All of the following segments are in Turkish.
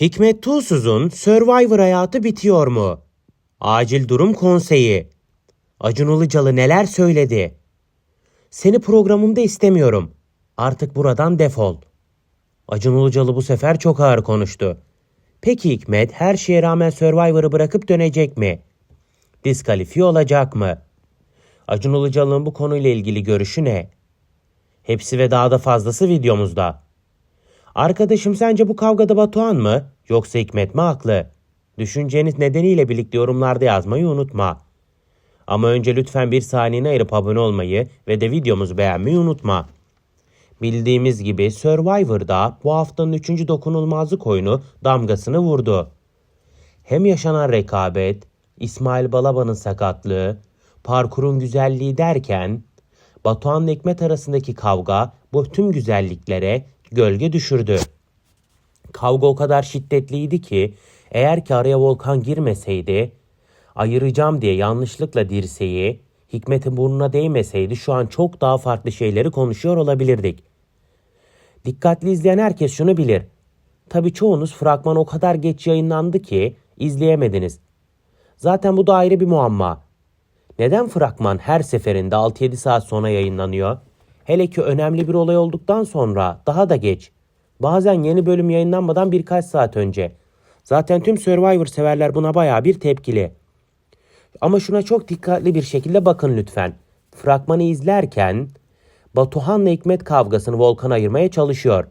Hikmet Tuğsuz'un Survivor hayatı bitiyor mu? Acil durum konseyi. Acun Ilıcalı neler söyledi? Seni programımda istemiyorum. Artık buradan defol. Acun Ilıcalı bu sefer çok ağır konuştu. Peki Hikmet her şeye rağmen Survivor'ı bırakıp dönecek mi? Diskalifiye olacak mı? Acun Ilıcalı'nın bu konuyla ilgili görüşü ne? Hepsi ve daha da fazlası videomuzda. Arkadaşım sence bu kavgada Batuhan mı yoksa Hikmet mi haklı? Düşünceniz nedeniyle birlikte yorumlarda yazmayı unutma. Ama önce lütfen bir saniyeni ayırıp abone olmayı ve de videomuzu beğenmeyi unutma. Bildiğimiz gibi Survivor'da bu haftanın 3. dokunulmazlık oyunu damgasını vurdu. Hem yaşanan rekabet, İsmail Balaban'ın sakatlığı, parkurun güzelliği derken Batuhan'la Hikmet arasındaki kavga bu tüm güzelliklere gölge düşürdü. Kavga o kadar şiddetliydi ki eğer ki araya Volkan girmeseydi ayıracağım diye yanlışlıkla dirseği Hikmet'in burnuna değmeseydi şu an çok daha farklı şeyleri konuşuyor olabilirdik. Dikkatli izleyen herkes şunu bilir. Tabii çoğunuz fragman o kadar geç yayınlandı ki izleyemediniz. Zaten bu da ayrı bir muamma. Neden fragman her seferinde 6-7 saat sonra yayınlanıyor? Hele ki önemli bir olay olduktan sonra daha da geç. Bazen yeni bölüm yayınlanmadan birkaç saat önce. Zaten tüm Survivor severler buna bayağı bir tepkili. Ama şuna çok dikkatli bir şekilde bakın lütfen. Fragmanı izlerken Batuhan'la Hikmet kavgasını Volkan ayırmaya çalışıyor.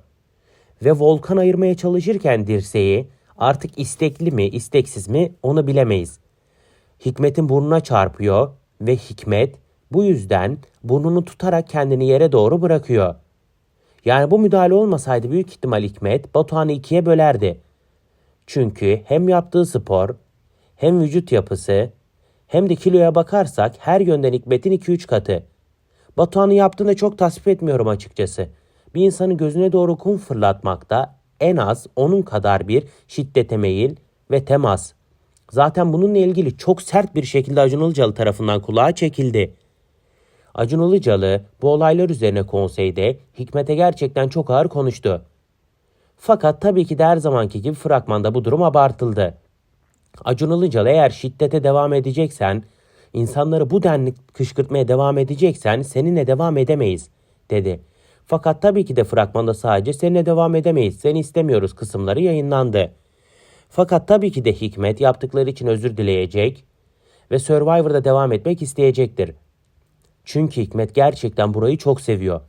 Ve Volkan ayırmaya çalışırken dirseği artık istekli mi isteksiz mi onu bilemeyiz. Hikmet'in burnuna çarpıyor ve Hikmet bu yüzden burnunu tutarak kendini yere doğru bırakıyor. Yani bu müdahale olmasaydı büyük ihtimal Hikmet Batuhan'ı ikiye bölerdi. Çünkü hem yaptığı spor hem vücut yapısı hem de kiloya bakarsak her yönden Hikmet'in 2-3 katı. Batuhan'ın yaptığını çok tasvip etmiyorum açıkçası. Bir insanı gözüne doğru kum fırlatmakta en az onun kadar bir şiddete meyil ve temas. Zaten bununla ilgili çok sert bir şekilde Acun Ilıcalı tarafından kulağa çekildi. Acun Ilıcalı bu olaylar üzerine konseyde Hikmet'e gerçekten çok ağır konuştu. Fakat tabii ki de her zamanki gibi fragmanda bu durum abartıldı. Acun Ilıcalı eğer şiddete devam edeceksen, insanları bu denli kışkırtmaya devam edeceksen seninle devam edemeyiz dedi. Fakat tabii ki de fragmanda sadece seninle devam edemeyiz, seni istemiyoruz kısımları yayınlandı. Fakat tabii ki de Hikmet yaptıkları için özür dileyecek ve Survivor'da devam etmek isteyecektir. Çünkü Hikmet gerçekten burayı çok seviyor.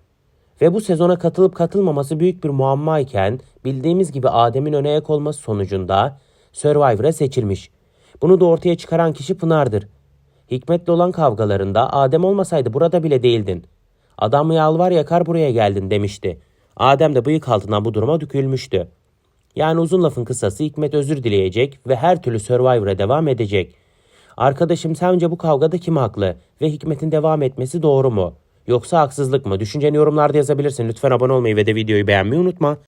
Ve bu sezona katılıp katılmaması büyük bir muamma iken bildiğimiz gibi Adem'in öne ayak olması sonucunda Survivor'a seçilmiş. Bunu da ortaya çıkaran kişi Pınar'dır. Hikmet'le olan kavgalarında Adem olmasaydı burada bile değildin. Adam yalvar yakar buraya geldin demişti. Adem de bıyık altından bu duruma dökülmüştü. Yani uzun lafın kısası Hikmet özür dileyecek ve her türlü Survivor'a devam edecek. Arkadaşım sence bu kavgada kim haklı ve Hikmet'in devam etmesi doğru mu? Yoksa haksızlık mı? Düşünceni yorumlarda yazabilirsin. Lütfen abone olmayı ve de videoyu beğenmeyi unutma.